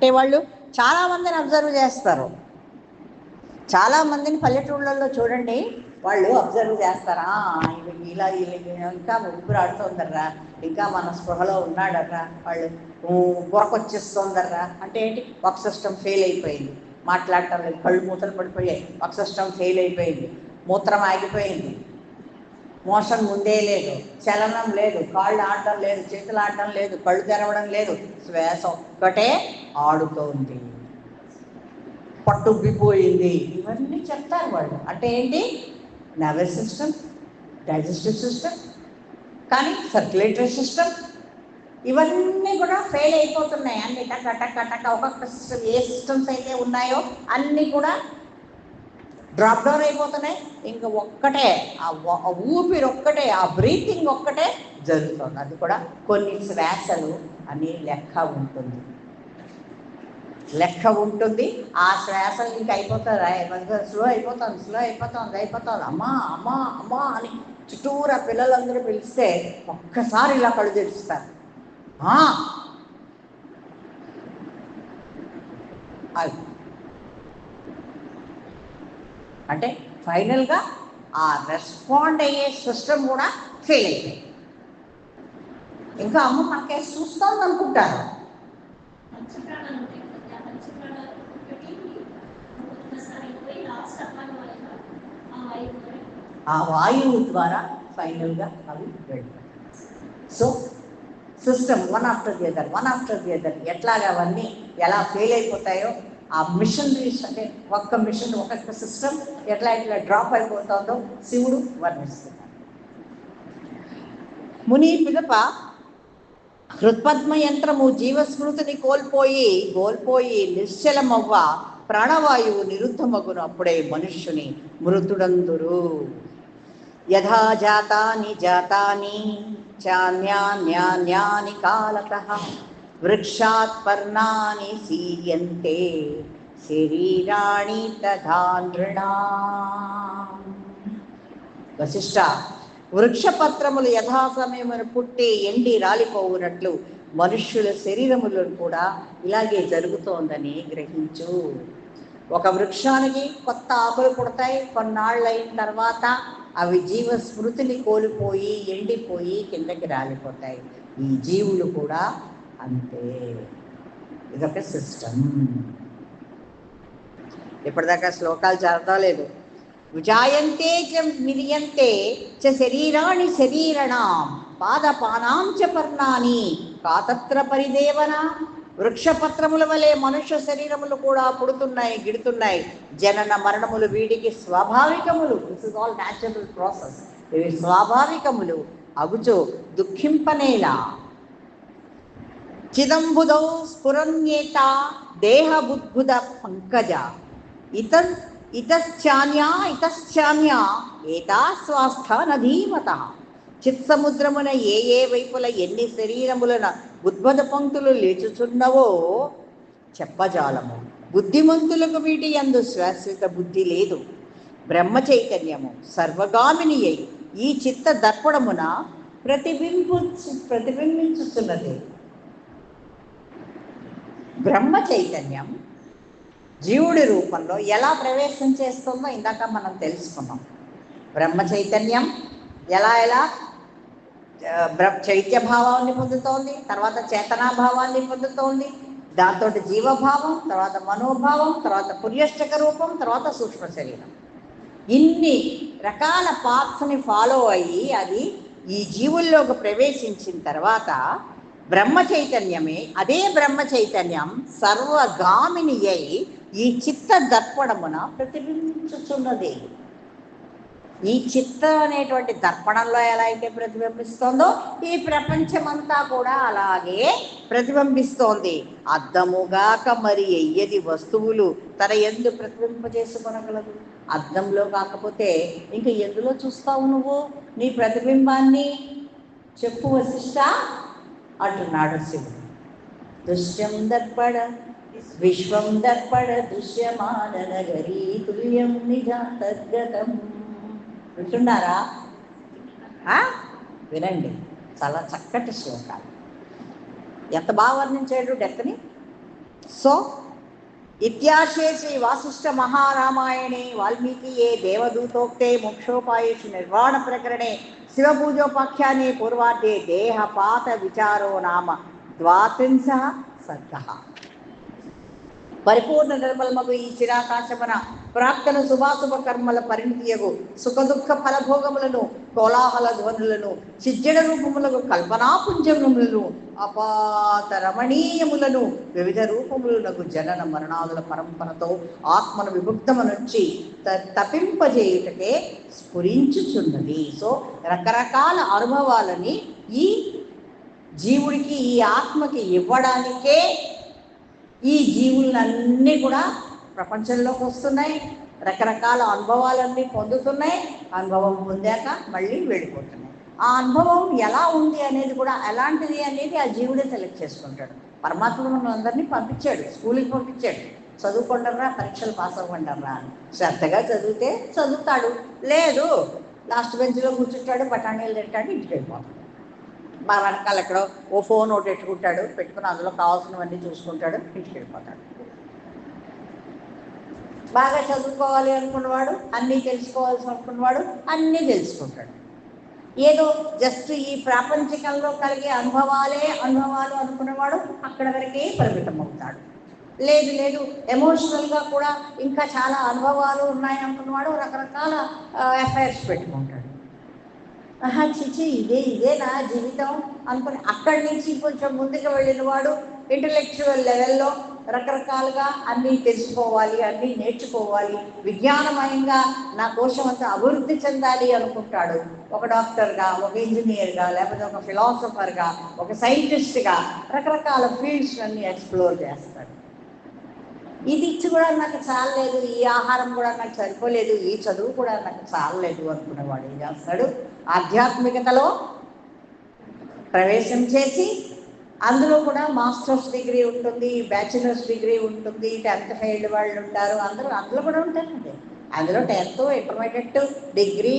అంటే వాళ్ళు చాలామందిని అబ్జర్వ్ చేస్తారు. చాలామందిని పల్లెటూళ్ళల్లో చూడండి వాళ్ళు అబ్జర్వ్ చేస్తారా? వీళ్ళకి ఇలా ఇంకా ఉబ్బురాడుతుందర్రా ఇంకా మన స్పృహలో ఉన్నాడర్రా వాళ్ళు. బురకొచ్చేస్తోందర్రా అంటే ఏంటి? ఒక సిస్టమ్ ఫెయిల్ అయిపోయింది. మాట్లాడటం లేదు. కళ్ళు మూతలు పడిపోయాయి. ఒక సిస్టమ్ ఫెయిల్ అయిపోయింది. మూత్రం ఆగిపోయింది. మోషన్ ఉండే లేదు. చలనం లేదు. కాళ్ళు ఆడటం లేదు. చేతులు ఆడటం లేదు. కళ్ళు తెరవడం లేదు. శ్వాస ఒక్కటే ఆడుతోంది. పట్టుబ్బిపోయింది ఇవన్నీ చెప్తారు వాళ్ళు. అంటే ఏంటి? నర్వస్ సిస్టమ్ డైజెస్టివ్ సిస్టమ్ కానీ సర్క్యులేటరీ సిస్టమ్. ఇవన్నీ కూడా ఫెయిల్ అయిపోతున్నాయి. అన్ని టక్క టక్క టక్క ఒక్కొక్క సిస్టమ్ ఏ సిస్టమ్స్ అయితే ఉన్నాయో అన్నీ కూడా డ్రాప్ డౌన్ అయిపోతున్నాయి. ఇంకా ఒక్కటే ఆ ఊపిరి ఒక్కటే ఆ బ్రీతింగ్ ఒక్కటే జరుగుతుంది. అది కూడా కొన్ని శ్వాసలు అని లెక్క ఉంటుంది. లెక్క ఉంటుంది. ఆ శ్వాసలు ఇంకా అయిపోతారా? స్లో అయిపోతుంది స్లో అయిపోతుంది అయిపోతుంది అమ్మా అమ్మా అమ్మా అని చుట్టూరా పిల్లలందరూ పిలిస్తే ఒక్కసారి ఇలా కళ్ళు తెరుస్తారు. "ఆ." అది అంటే ఫైనల్గా ఆ రెస్పాండ్ అయ్యే సిస్టమ్ కూడా ఫెయిల్ అయిపోయింది. ఇంకా అమ్మ మనకే చూస్తోంది అనుకుంటారు? ఆ వాయువు ద్వారా ఫైనల్గా అవి వెళ్ళిపోతాయి so system one after the other one after the other ఎట్లాగా అవన్నీ ఎలా ఫెయిల్ అయిపోతాయో ఆ మిషనరీస్ అంటే ఒక్క మిషన్ ఒక్కొక్క సిస్టమ్ ఎట్లా ఎట్లా డ్రాప్ అయిపోతుందో శివుడు వర్ణిస్తున్నాడు. ముని పిదప హృత్పద్మ యంత్రము జీవస్మృతిని కోల్పోయి కోల్పోయి నిశ్చలమవ్వ ప్రాణవాయువు నిరుద్ధమగును అప్పుడే మనుష్యుని మృతుడందురు. యథా జాతాని జాతాని చాన్యాన్యాన్యాని కాలత. వృక్షాత్ పర్ణాని సీయంతే శరీరాణి తథా నృణాం. వశిష్ట వృక్షపత్రములు యథాసమయమును పుట్టి ఎండి రాలిపోవునట్లు మనుష్యుల శరీరములను కూడా ఇలాగే జరుగుతోందని గ్రహించు. ఒక వృక్షానికి కొత్త ఆకులు పుడతాయి కొన్నాళ్ళు అయిన తర్వాత అవి జీవ స్మృతిని కోల్పోయి ఎండిపోయి కిందకి రాలిపోతాయి. ఈ జీవులు కూడా అంతే ఇదొక సిస్టమ్ ఇప్పటిదాకా శ్లోకాలు చదవలేదు విజాయంతే చ మిరియంతే చ శరీరాణి శరీరణాం పాదపానాం చ పర్ణాని కాతత్ర పరిదేవన వృక్షపత్రముల వలె మనుష్య శరీరములు కూడా పుడుతున్నాయి గిడుతున్నాయి. జనన మరణములు వీడికి స్వాభావికములు. This is all natural process ఇవి స్వాభావికములు. అగుచో దుఃఖింపనేలా. చిదంబుదౌ స్ఫురన్యేత దేహబుద్భుద పంకజ ఇత ఇతశ్చాన్యా ఇతశ్చాన్యా ఏతా స్వాస్థ నధీమత చిత్సముద్రమున ఏ ఏ వైపుల ఎన్ని శరీరములన ఉద్భుత పంక్తులు లేచుచున్నవో చెప్పజాలము। బుద్ధిమంతులకు వీటి యందు శాశ్వత బుద్ధి లేదు। బ్రహ్మ చైతన్యము సర్వగామిని అయి ఈ చిత్త దర్పణమున ప్రతిబింబు ప్రతిబింబించుతున్నది బ్రహ్మ చైతన్యం జీవుడి రూపంలో ఎలా ప్రవేశం చేస్తుందో ఇందాక మనం తెలుసుకున్నాం. బ్రహ్మ చైతన్యం ఎలా ఎలా బ్ర- చైత్యభావాన్ని పొందుతోంది తర్వాత చేతనాభావాన్ని పొందుతోంది దాంతో జీవభావం తర్వాత మనోభావం తర్వాత పుర్యష్టక రూపం తర్వాత సూక్ష్మ శరీరం. ఇన్ని రకాల పాత్స్ని ఫాలో అయ్యి అది ఈ జీవుల్లోకి ప్రవేశించిన తర్వాత బ్రహ్మ చైతన్యమే అదే బ్రహ్మ చైతన్యం సర్వగామిని అయి ఈ చిత్త దర్పణమున ప్రతిబింబించుచున్నది. ఈ చిత్తం అనేటువంటి దర్పణంలో ఎలా అయితే ప్రతిబింబిస్తోందో ఈ ప్రపంచమంతా కూడా అలాగే ప్రతిబింబిస్తోంది. అద్దముగాక మరి ఎయ్యది వస్తువులు తన ఎందు ప్రతిబింబజేసుకొనగలదు అద్దంలో కాకపోతే ఇంక ఎందులో చూస్తావు నువ్వు? నీ ప్రతిబింబాన్ని చెప్పు వశిష్ట. అంటున్నాడు శివుడు. దృశ్యం దర్పణ విశ్వం దర్పణ దృశ్యమాన నగరీ తుల్యం నిజాంతర్గతం వింటున్నారా? వినండి. చాలా చక్కటి శ్లోకాలు. ఎంత బాగా వర్ణించాడు డెక్కని? సో इत्याशे श्रीवासिष्ठमहारामायणे वाल्मीकिये देवदूतोक्ते मोक्षोपायेषु निर्वाणप्रकरणे शिवपूजोपाख्याने पूर्वार्धे देहपातविचारो नाम द्वात्रिंशः सर्गः। పరిపూర్ణ నిర్మలమగు ఈ చిరాకాశమన ప్రాక్తన శుభాశుభ కర్మల పరిణితియగు సుఖ దుఃఖ ఫలభోగములను కోలాహల ధ్వనులను చిజ్జడ రూపములకు కల్పనాపుంజములను అపాత రమణీయములను వివిధ రూపములకు జనన మరణాదుల పరంపరతో ఆత్మను విభుక్తమనొచ్చి త- తపింపజేయుటకే స్ఫురించుచున్నది. సో రకరకాల అనుభవాలని ఈ జీవుడికి ఈ ఆత్మకి ఇవ్వడానికే ఈ జీవులన్నీ కూడా ప్రపంచంలోకి వస్తున్నాయి. రకరకాల అనుభవాలన్నీ పొందుతున్నాయి. అనుభవం పొందాక మళ్ళీ వెళ్ళిపోతున్నాయి. ఆ అనుభవం ఎలా ఉంది అనేది కూడా ఎలాంటిది అనేది ఆ జీవుడే సెలెక్ట్ చేసుకుంటాడు. పరమాత్మ మన అందరినీ పంపించాడు. స్కూల్కి పంపించాడు. చదువుకుంటారా? పరీక్షలు పాస్ అవ్వకుంటారా అని శ్రద్ధగా చదివితే చదువుతాడు. లేదు లాస్ట్ బెంచ్లో కూర్చుంటాడు బఠానీలు తింటాడు ఇంటికి వెళ్ళిపోతాడు. మా వెనకాల ఎక్కడో ఓ ఫోన్ ఒకటి పెట్టుకుంటాడు పెట్టుకుని అందులో కావాల్సినవన్నీ చూసుకుంటాడు ఇంటికి వెళ్ళిపోతాడు బాగా చదువుకోవాలి అనుకున్నవాడు అన్నీ తెలుసుకోవాల్సి అనుకున్నవాడు అన్నీ తెలుసుకుంటాడు. ఏదో జస్ట్ ఈ ప్రాపంచికంలో కలిగే అనుభవాలే అనుభవాలు అనుకున్నవాడు అక్కడ వరకే పరిమితం అవుతాడు లేదు లేదు ఎమోషనల్గా కూడా ఇంకా చాలా అనుభవాలు ఉన్నాయి అనుకున్నవాడు రకరకాల ఎఫైర్స్ పెట్టుకుంటాడు. ఆహా చిచి ఇదే ఇదే నా జీవితం అనుకుని అక్కడి నుంచి కొంచెం ముందుకు వెళ్ళిన వాడు ఇంటలెక్చువల్ లెవెల్లో రకరకాలుగా అన్నీ తెలుసుకోవాలి అన్నీ నేర్చుకోవాలి. విజ్ఞానమయంగా నా కోసం అంతా అభివృద్ధి చెందాలి అనుకుంటాడు. ఒక డాక్టర్గా ఒక ఇంజనీర్గా లేకపోతే ఒక ఫిలాసఫర్గా ఒక సైంటిస్ట్గా రకరకాల ఫీల్డ్స్ అన్ని ఎక్స్ప్లోర్ చేస్తాడు. ఇది ఇచ్చి కూడా నాకు చాలలేదు ఈ ఆహారం కూడా నాకు సరిపోలేదు ఈ చదువు కూడా నాకు చాలలేదు అనుకునేవాడు ఏం చేస్తాడు? ఆధ్యాత్మికతలో ప్రవేశం చేసి అందులో కూడా మాస్టర్స్ డిగ్రీ ఉంటుంది బ్యాచిలర్స్ డిగ్రీ ఉంటుంది టెన్త్ ఫెయిల్డ్ వాళ్ళు ఉంటారు అందరూ అందులో కూడా ఉంటారండి. అందులో tenth intermediate degree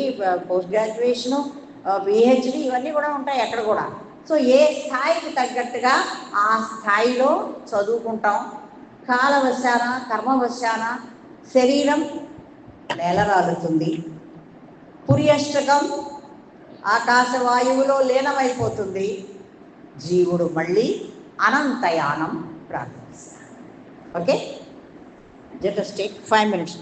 post graduation PhD ఇవన్నీ కూడా ఉంటాయి అక్కడ కూడా. సో ఏ స్థాయికి తగ్గట్టుగా ఆ స్థాయిలో చదువుకుంటాం. కాలవశాన కర్మవశాన శరీరం నేలరాలుతుంది. పురియష్టకం ఆకాశవాయువులో లీనమైపోతుంది. జీవుడు మళ్ళీ అనంతయానం ప్రారంభిస్తాడు okay? Just take five minutes